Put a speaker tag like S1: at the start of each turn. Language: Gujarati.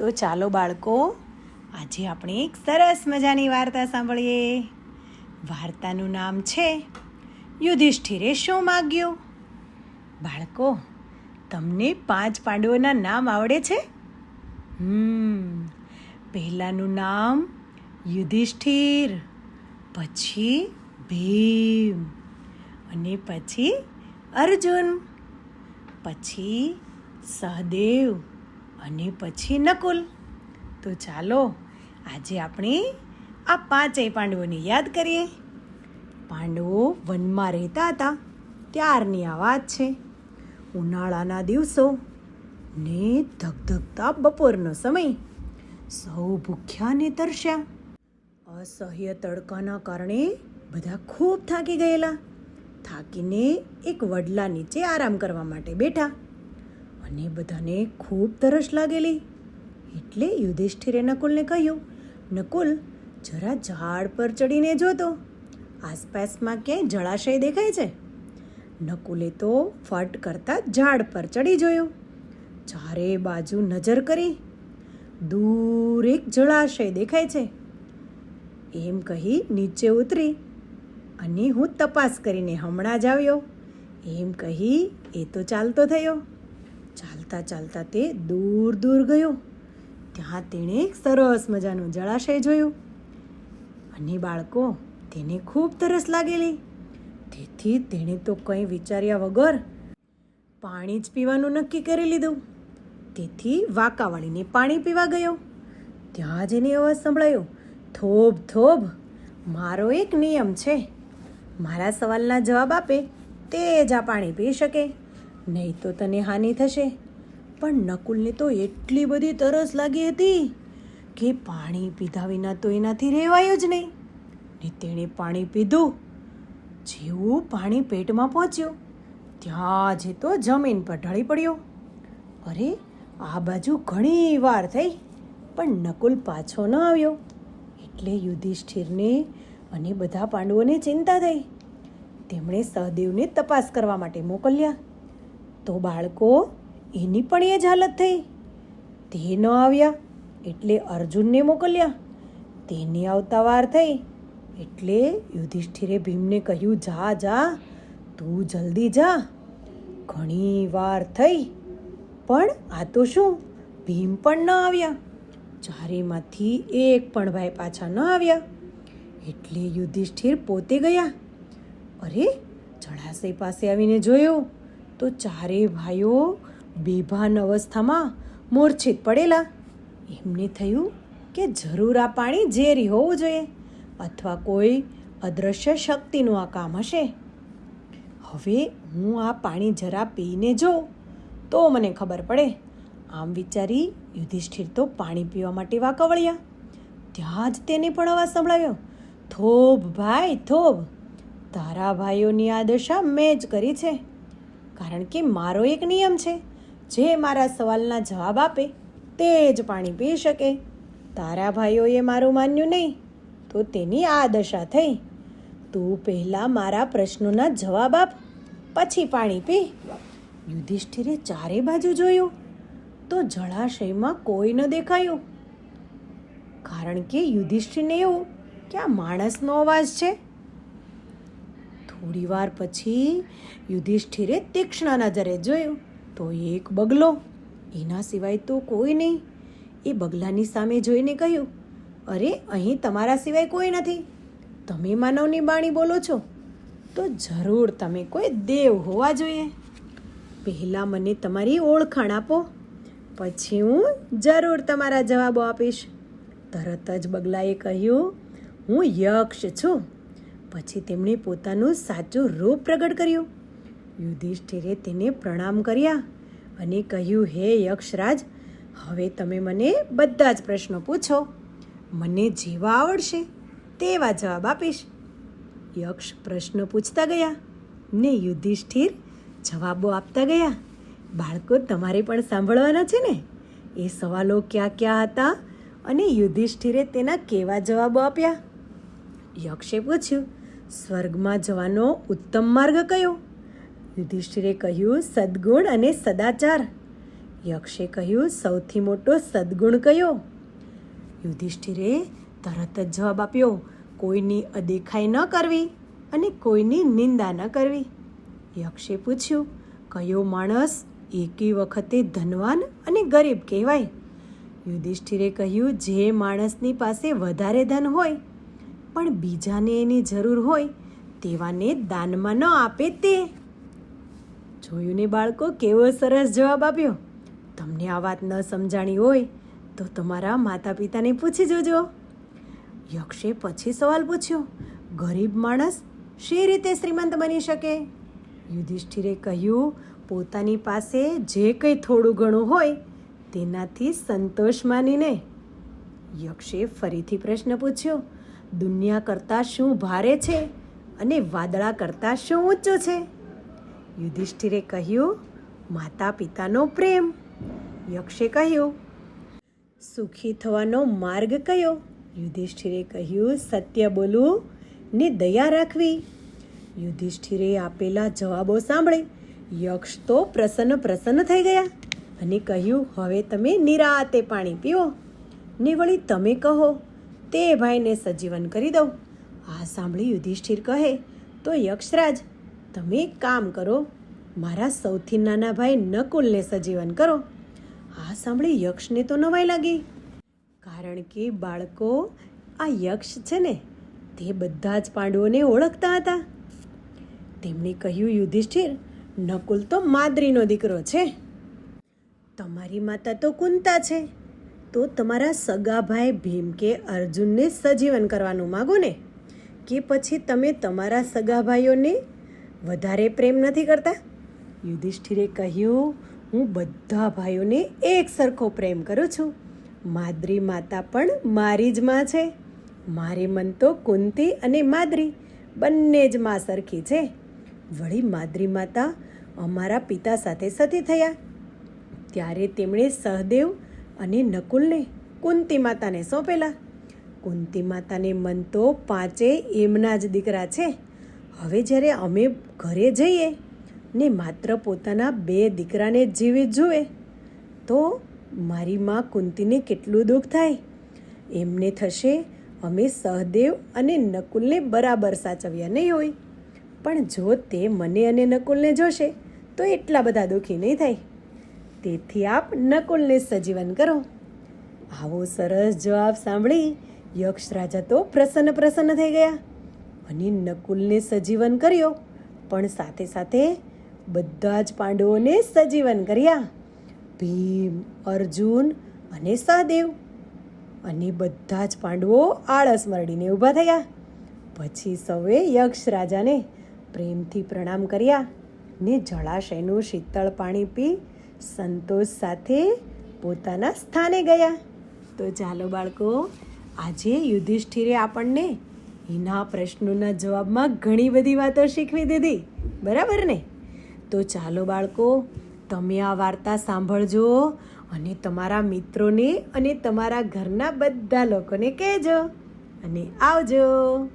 S1: તો ચાલો બાળકો, આજે આપણે એક સરસ મજાની વાર્તા સાંભળીએ. વાર્તાનું નામ છે, યુધિષ્ઠિરે શું માગ્યું? બાળકો, તમને પાંચ પાંડવોના નામ આવડે છે? હમ, પહેલાંનું નામ યુધિષ્ઠિર, પછી ભીમ, અને પછી અર્જુન, પછી સહદેવ. અને પછી નકુલ. તો ચાલો, આજે આપણે આ પાંચેય પાંડવોને યાદ કરીએ. પાંડવો વનમાં રહેતા હતા, ત્યારની આ વાત છે. ઉનાળાના દિવસો ને ધગધગતા બપોરનો સમય. સૌ ભૂખ્યા ને તરસ્યા. અસહ્ય તડકાના કારણે બધા ખૂબ થાકી ગયેલા. થાકીને એક વડલા નીચે આરામ કરવા માટે બેઠા. અને બધાને ખૂબ તરસ લાગેલી. એટલે યુધિષ્ઠિરે નકુલને કહ્યું, નકુલ, જરા ઝાડ પર ચડીને જોતો આસપાસમાં ક્યાંય જળાશય દેખાય છે? નકુલે તો ફટ કરતાં ઝાડ પર ચડી જોયો. ચારે બાજુ નજર કરી. દૂર એક જળાશય દેખાય છે. એમ કહી નીચે ઉતરી અને હું તપાસ કરીને હમણાં જ આવ્યો. એમ કહી એ તો ચાલતો થયો. ચાલતા ચાલતા તે દૂર દૂર ગયો. ત્યાં તેણે એક સરસ મજાનું જળાશય જોયું. અને બાળકો, તેને ખૂબ તરસ લાગેલી. તેથી તેણે તો કંઈ વિચાર્યા વગર પાણી જ પીવાનું નક્કી કરી લીધું. તેથી વાંકાવાળીને પાણી પીવા ગયો. ત્યાં જ એની અવાજ સંભળાયો, થોભ થોભ, મારો એક નિયમ છે. મારા સવાલના જવાબ આપે તે જ આ પાણી પી શકે. નહીં તો તને હાનિ થશે. પણ નકુલને તો એટલી બધી તરસ લાગી હતી કે પાણી પીધા વિના તો એનાથી રહેવાયું જ નહીં. ને તેણે પાણી પીધું. જેવું પાણી પેટમાં પહોંચ્યું, ત્યાં જ તો જમીન પર ઢળી પડ્યો. અરે, આ બાજુ ઘણી વાર થઈ, પણ નકુલ પાછો ન આવ્યો. એટલે યુધિષ્ઠિરને અને બધા પાંડવોને ચિંતા થઈ. તેમણે સહદેવને તપાસ કરવા માટે મોકલ્યા. તો બાળકો, એની પણ એ જ હાલત થઈ. તે ન આવ્યા, એટલે અર્જુનને મોકલ્યા. તેની આવતા વાર થઈ, એટલે યુધિષ્ઠિરે ભીમને કહ્યું, જા જા, તું જલ્દી જા. ઘણી વાર થઈ, પણ આ તો શું? ભીમ પણ ન આવ્યા. ચારેમાંથી એક પણ ભાઈ પાછા ન આવ્યા, એટલે યુધિષ્ઠિર પોતે ગયા. અરે જળાશય પાસે આવીને જોયું. તો ચારેય ભાઈઓ બેભાન અવસ્થામાં મૂર્છિત પડેલા. એમને થયું કે જરૂર આ પાણી ઝેરી હોવું જોઈએ અથવા કોઈ અદૃશ્ય શક્તિનું આ કામ હશે. હવે હું આ પાણી જરા પીને જોઉં તો મને ખબર પડે. આમ વિચારી યુધિષ્ઠિર તો પાણી પીવા માટે વાકવળ્યા. ત્યાં જ તેને પણ અવાજ સંભળાવ્યો થોભ ભાઈ, થોભ, તારા ભાઈઓની આ દશા મેં જ કરી છે. કારણ કે મારો એક નિયમ છે. જે મારા સવાલના જવાબ આપે, તે જ પાણી પી શકે. તારા ભાઈઓએ મારું માન્યું નહીં, તો તેની આ દશા થઈ. તું પહેલાં મારા પ્રશ્નોના જવાબ આપ, પછી પાણી પી. યુધિષ્ઠિરે ચારે બાજુ જોયું, તો જળાશયમાં કોઈ ન દેખાયું. કારણ કે યુધિષ્ઠિરને એવું કે આ માણસનો અવાજ છે. થોડી વાર પછી યુધિષ્ઠિરે તીક્ષ્ણ નજરે જોયું, તો એક બગલો, એના સિવાય તો કોઈ નહીં. એ બગલાની સામે જોઈને કહ્યું, અરે, અહીં તમારા સિવાય કોઈ નથી. તમે માનવની બાણી બોલો છો. તો જરૂર તમે કોઈ દેવ હોવા જોઈએ. પહેલાં મને તમારી ઓળખાણ આપો. પછી હું જરૂર તમારા જવાબો આપીશ. તરત જ બગલાએ કહ્યું, હું યક્ષ છું. પછી તેમણે પોતાનું સાચું રૂપ પ્રગટ કર્યું. યુધિષ્ઠિરે તેને પ્રણામ કર્યા અને કહ્યું, હે યક્ષરાજ, હવે તમે મને બધા જ પ્રશ્નો પૂછો. મને જેવા આવડશે તેવા જવાબ આપીશ. યક્ષ પ્રશ્નો પૂછતા ગયા ને યુધિષ્ઠિર જવાબો આપતા ગયા, બાળકો, તમારે પણ સાંભળવાના છે ને? એ સવાલો ક્યાં ક્યાં હતા? અને યુધિષ્ઠિરે તેના કેવા જવાબો આપ્યા? યક્ષે પૂછ્યું, સ્વર્ગમાં જવાનો ઉત્તમ માર્ગ કયો? યુધિષ્ઠિરે કહ્યું, સદ્ગુણ અને સદાચાર. યક્ષે કહ્યું, સૌથી મોટો સદ્ગુણ કયો? યુધિષ્ઠિરે તરત જ જવાબ આપ્યો, કોઈની અદેખાઈ ન કરવી અને કોઈની નિંદા ન કરવી. યક્ષે પૂછ્યું, કયો માણસ એકી વખતે ધનવાન અને ગરીબ કહેવાય? યુધિષ્ઠિરે કહ્યું, જે માણસની પાસે વધારે ધન હોય પણ બીજાને એની જરૂર હોય, તેવાને દાનમાં ન આપે તે. જોયું ને બાળકો, કેવો સરસ જવાબ આપ્યો. તમને આ વાત ન સમજાણી હોય, તો તમારા માતા પિતાને પૂછી જોજો. યક્ષે પછી સવાલ પૂછ્યો, ગરીબ માણસ શી રીતે શ્રીમંત બની શકે? યુધિષ્ઠિરે કહ્યું, પોતાની પાસે જે કંઈ થોડું ઘણું હોય, તેનાથી સંતોષ માનીને. યક્ષે ફરીથી પ્રશ્ન પૂછ્યો દુનિયા કરતાં શું ભારે છે અને વાદળા કરતાં શું ઊંચો છે? યુધિષ્ઠિરે કહ્યું માતા પિતાનો પ્રેમ. યક્ષે કહ્યું, સુખી થવાનો માર્ગ કયો? યુધિષ્ઠિરે કહ્યું, સત્ય બોલવું ને દયા રાખવી. યુધિષ્ઠિરે આપેલા જવાબો સાંભળે, યક્ષ તો પ્રસન્ન પ્રસન્ન થઈ ગયા અને કહ્યું, હવે તમે નિરાતે પાણી પીઓ ને વળી તમે કહો. તે ભાઈને સજીવન કરી દઉં. આ સાંભળી યુધિષ્ઠિર કહે, તો યક્ષરાજ, તમે એક કામ કરો. મારા સૌથી નાના ભાઈ નકુલને સજીવન કરો. આ સાંભળી યક્ષને તો નવાઈ લાગી. કારણ કે બાળકો, આ યક્ષ છે ને, તે બધા જ પાંડવોને ઓળખતા હતા. તેમણે કહ્યું, યુધિષ્ઠિર, નકુલ તો માદ્રીનો દીકરો છે. તમારી માતા તો કુંતા છે. તો તમારા સગાભાઈ ભીમ કે અર્જુનને સજીવન કરવાનું માગો ને? કે પછી તમે તમારા સગા ભાઈઓને વધારે પ્રેમ નથી કરતા? યુધિષ્ઠિરે કહ્યું, હું બધા ભાઈઓને એક સરખો પ્રેમ કરું છું. માદ્રી માતા પણ મારી જ માં છે. મારે મન તો કુંતી અને માદ્રી બંને જ માં સરખી છે. વળી માદ્રી માતા અમારા પિતા સાથે સતી થયા. ત્યારે તેમણે સહદેવ અને નકુલને કુંતી માતાને સોંપેલા. કુંતી માતાને મન તો પાંચે એમના જ દીકરા છે. હવે જ્યારે અમે ઘરે જઈએ ને માત્ર પોતાના બે દીકરાને જીવી જુએ, તો મારી માં કુંતીને કેટલું દુઃખ થાય. એમને થશે અમે સહદેવ અને નકુલને બરાબર સાચવ્યા નહીં હોય. પણ જો તે મને અને નકુલને જોશે, તો એટલા બધા દુઃખી નહીં થાય. તેથી આપ નકુલને સજીવન કરો. આવો સરસ જવાબ સાંભળી યક્ષ રાજા તો પ્રસન્ન પ્રસન્ન થઈ ગયા અને નકુલને સજીવન કર્યો. પણ સાથે સાથે બધા જ પાંડવોને સજીવન કર્યા. ભીમ, અર્જુન અને સહદેવ અને બધા જ પાંડવો આળસ મરડીને ઊભા થયા. પછી સૌએ યક્ષ રાજાને પ્રેમથી પ્રણામ કર્યા ને જળાશયનું શીતળ પાણી પી સંતોષ સાથે પોતાના સ્થાને ગયા. તો ચાલો બાળકો, આજે યુધિષ્ઠિરે આપણને એના પ્રશ્નોના જવાબમાં ઘણી બધી વાતો શીખવી દીધી. બરાબર ને? તો ચાલો બાળકો, તમે આ વાર્તા સાંભળજો અને તમારા મિત્રોને અને તમારા ઘરના બધા લોકોને કહેજો અને આવજો.